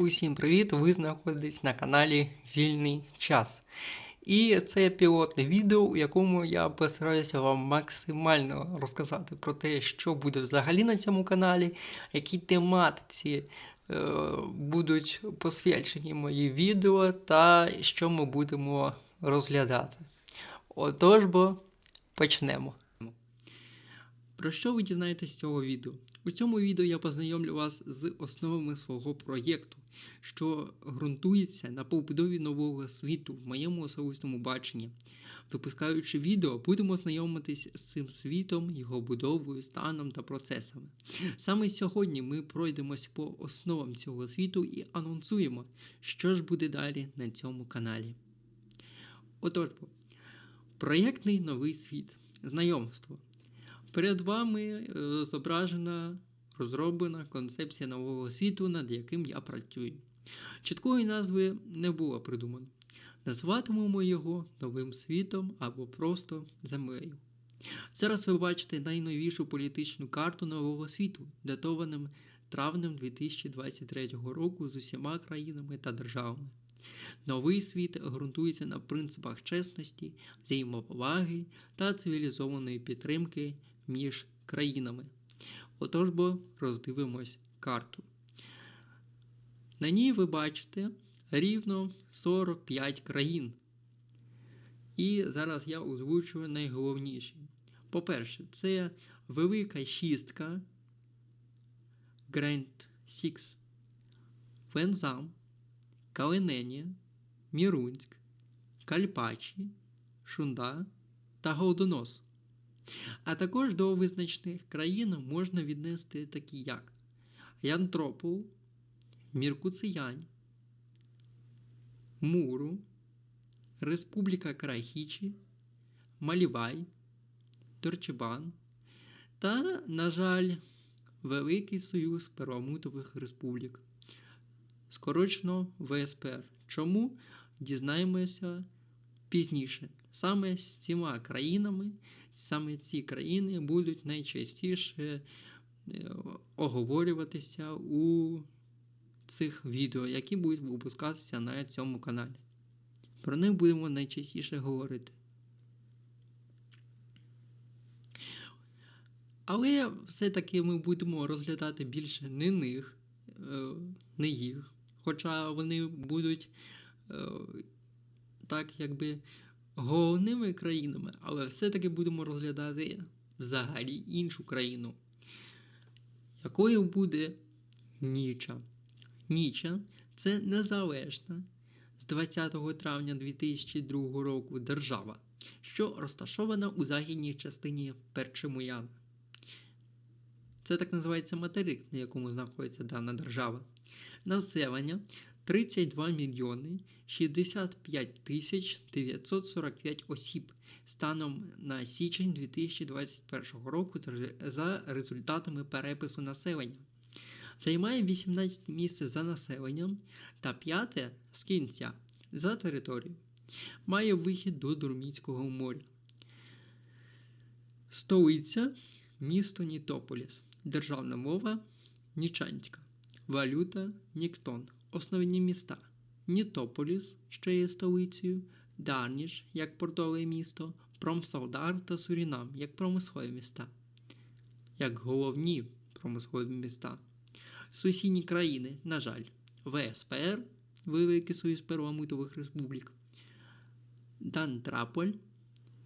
Усім привіт! Ви знаходитесь на каналі Вільний час. І це пілотне відео, у якому я постараюся вам максимально розказати про те, що буде взагалі на цьому каналі, які тематиці е, будуть посвячені мої відео та що ми будемо розглядати. Отож бо почнемо. Про що ви дізнаєтесь з цього відео? У цьому відео я познайомлю вас з основами свого проєкту, що ґрунтується на побудові нового світу в моєму особистому баченні. Випускаючи відео, будемо знайомитись з цим світом, його будовою, станом та процесами. Саме сьогодні ми пройдемось по основам цього світу і анонсуємо, що ж буде далі на цьому каналі. Отож, проєктний новий світ. Знайомство. Перед вами е, зображена розроблена концепція нового світу, над яким я працюю. Чіткої назви не було придумано. Назватимемо його новим світом або просто землею. Зараз ви бачите найновішу політичну карту нового світу, датованим травнем 2023 року з усіма країнами та державами. Новий світ ґрунтується на принципах чесності, взаємоповаги та цивілізованої підтримки між країнами. Отож бо роздивимось карту. На ній ви бачите рівно 45 країн. І зараз я озвучую найголовніші. По-перше, це Велика Шістка Grand Six, Вензам, Калиненія, Мірунськ, Кальпачі, Шунда та Голдонос. А також до визначних країн можна віднести такі як Янтропол, Міркуціянь, Муру, Республіка Карахічі, Малівай, Торчебан та, на жаль, Великий Союз Первомутових Республік. Скорочено ВСПР. Чому дізнаємося пізніше? Саме з цими країнами, саме ці країни будуть найчастіше е, оговорюватися у цих відео, які будуть випускатися на цьому каналі. Про них будемо найчастіше говорити. Але все-таки ми будемо розглядати більше не них, е, не їх. Хоча вони будуть е, так, якби головними країнами, але все-таки будемо розглядати взагалі іншу країну, якою буде Ніча. Ніча це незалежна з 20 травня 2002 року держава, що розташована у західній частині Перчимуяна. Це так називається материк, на якому знаходиться дана держава. Населення 32 мільйони 65 тисяч 945 осіб станом на січень 2021 року за результатами перепису населення. Займає 18 місце за населенням та 5 з кінця за територією. Має вихід до Дурмінського моря. Столиця місто Нітополіс. Державна мова Нічанська. Валюта Ніктон. Основні міста Нітополіс, що є столицею, Дарніш як портове місто, Промсалдар та Сурінам як промислові міста, як головні промислові міста. Сусідні країни, на жаль, ВСПР, Великий Союз Первомитових Республік, Дантраполь,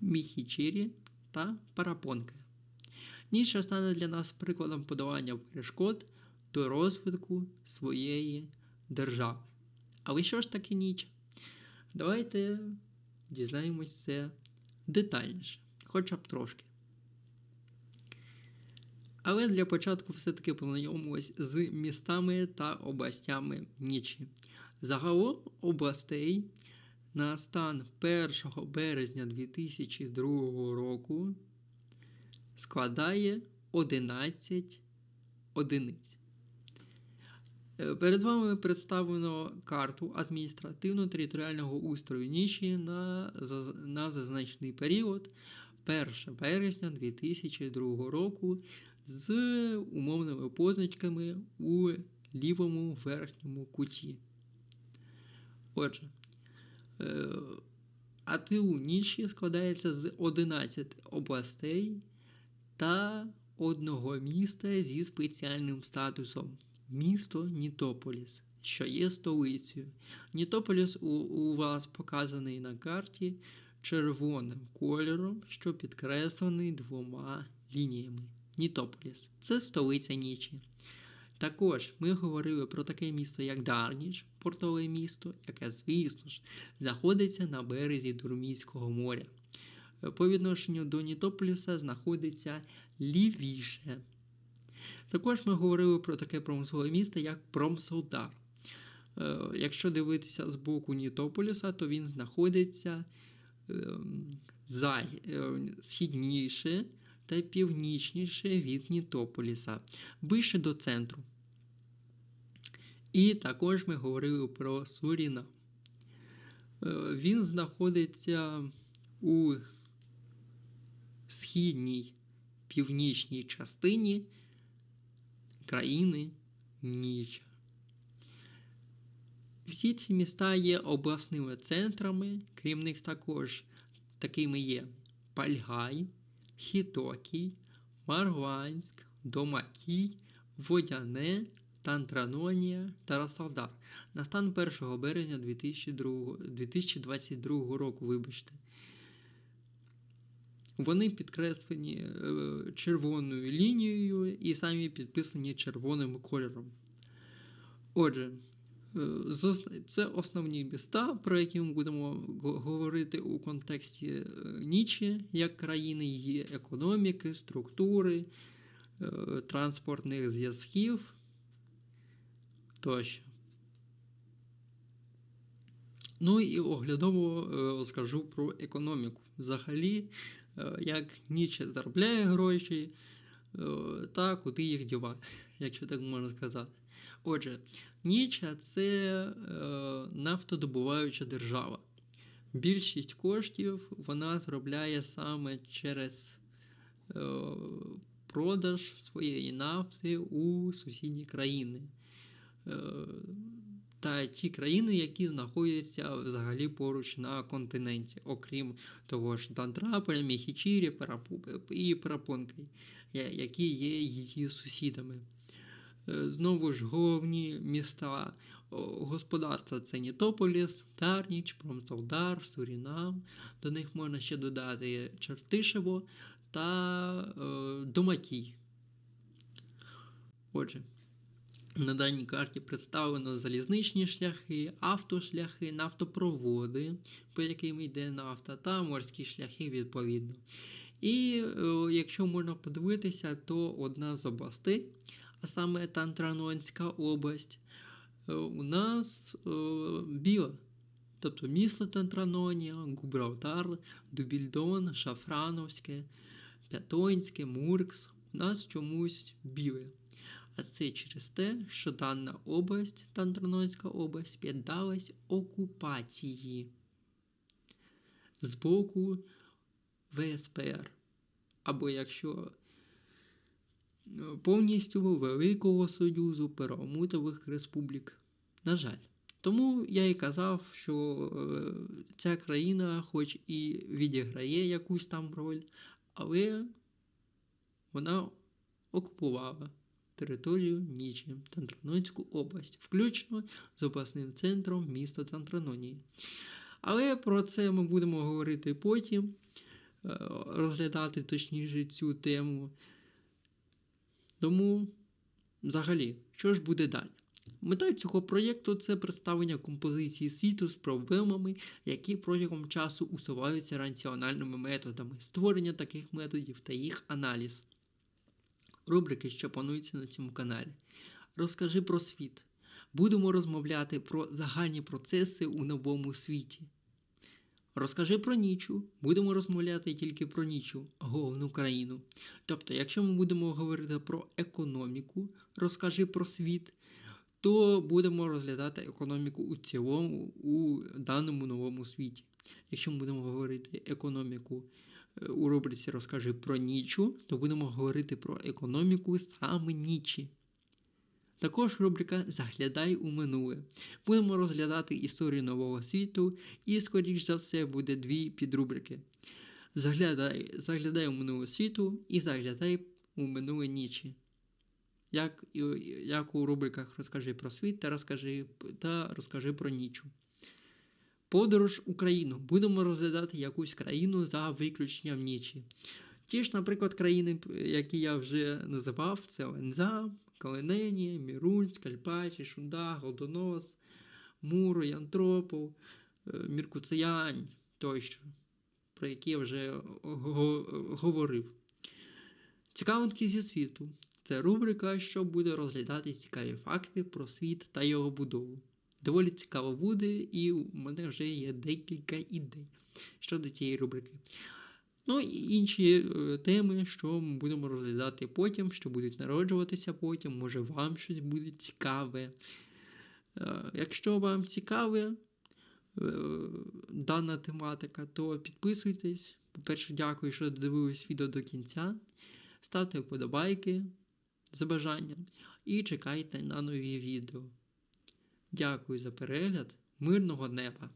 Міхічірі та Парапонка. Ніша стане для нас прикладом подолання перешкод до розвитку своєї держави. Але що ж таке ніч? Давайте дізнаємось це детальніше, хоча б трошки. Але для початку все-таки познайомимось з містами та областями Нічі. Загалом областей на стан 1 березня 2002 року складає 11 одиниць. Е, Перед вами представлено карту адміністративно-територіального устрою Ніші на, на зазначений період 1 березня 2002 року з умовними позначками у лівому верхньому куті. Отже, е, АТУ Нічі складається з 11 областей та одного міста зі спеціальним статусом місто Нітополіс, що є столицею. Нітополіс у, у вас показаний на карті червоним кольором, що підкреслений двома лініями. Нітополіс це столиця Нічі. Також ми говорили про таке місто, як Дарніч, портове місто, яке, звісно ж, знаходиться на березі Дурмійського моря. По відношенню до Нітополіса знаходиться лівіше. Також ми говорили про таке промислове місто, як Промсолдар. Е, Якщо дивитися з боку Нітополіса, то він знаходиться ем, за, е, східніше та північніше від Нітополіса, ближче до центру. І також ми говорили про Сурінам. Е, Він знаходиться у східній північній частині країни Ніча. Всі ці міста є обласними центрами, крім них також такими є Пальгай, Хітокій, Марванськ, Домакій, Водяне, Тантранонія та Расалдар. На стан 1 березня 2002, 2022 року, вибачте. Вони підкреслені е, червоною лінією і самі підписані червоним кольором. Отже, е, це основні міста, про які ми будемо говорити у контексті е, Нічі, як країни, її економіки, структури, транспортних зв'язків тощо. Ну і оглядово е, скажу про економіку. Взагалі, е, як Ніче заробляє гроші, е, та куди їх діває, якщо так можна сказати. Отже, Ніча це е, нафтодобуваюча держава. Більшість коштів вона заробляє саме через е, продаж своєї нафти у сусідні країни. Та ті країни, які знаходяться взагалі поруч на континенті, окрім того ж Дандраполя, Міхічірі і Парапонкай, я- які є її сусідами. Е, Знову ж головні міста господарства це Нітополіс, Тарніч, Промсолдар, Сурінам. До них можна ще додати Чертишево та е, Домакій. Отже, на даній карті представлено залізничні шляхи, автошляхи, нафтопроводи, по яким йде нафта, та морські шляхи відповідно. І е, якщо можна подивитися, то одна з областей, а саме Тантранонська область, е, у нас е, біла. Тобто місто Тантранонія, Губралтар, Дубільдон, Шафрановське, П'ятонське, Муркс у нас чомусь біле. А це через те, що дана область, Тантранонська область, піддалась окупації з боку ВСПР. Або якщо е, повністю Великого Союзу Переомутових Республік. На жаль. Тому я і казав, що е, ця країна, хоч і відіграє якусь там роль, але вона окупувала територію Нічі, Тантранонську область, включно з обласним центром міста Тантранонії. Але про це ми будемо говорити потім, е, розглядати точніше цю тему. Тому, взагалі, що ж буде далі? Мета цього проєкту це представлення композиції світу з проблемами, які протягом часу усуваються раціональними методами, створення таких методів та їх аналіз. Рубрики, що плануються на цьому каналі. Розкажи про світ. Будемо розмовляти про загальні процеси у новому світі. Розкажи про нічу. Будемо розмовляти тільки про нічу, головну країну. Тобто, якщо ми будемо говорити про економіку, розкажи про світ, то будемо розглядати економіку у цілому у даному новому світі. Якщо ми будемо говорити економіку у рубриці Розкажи про нічу, то будемо говорити про економіку саме нічі. Також рубрика Заглядай у минуле. Будемо розглядати історію нового світу, і, скоріш за все, буде дві підрубрики. Заглядай, заглядай у минуле світу і заглядай у минуле нічі. Як, як у рубриках розкажи про світ та розкажи, та розкажи про нічу. Подорож Україну. Будемо розглядати якусь країну за виключенням нічі. Ті ж, наприклад, країни, які я вже називав, це Ленза, Калинені, Мірунь, Скальпачі, Шунда, Голдонос, Муро, Янтропов, е, Міркуціянь тощо, про які я вже говорив. Цікавинки зі світу. Це рубрика, що буде розглядати цікаві факти про світ та його будову. Доволі цікаво буде, і у мене вже є декілька ідей щодо цієї рубрики. Ну і інші е, теми, що ми будемо розглядати потім, що будуть народжуватися потім, може вам щось буде цікаве. Е, Якщо вам цікаве е, дана тематика, то підписуйтесь. По-перше, дякую, що додивились відео до кінця. Ставте вподобайки за бажанням і чекайте на нові відео. Дякую за перегляд. Мирного неба!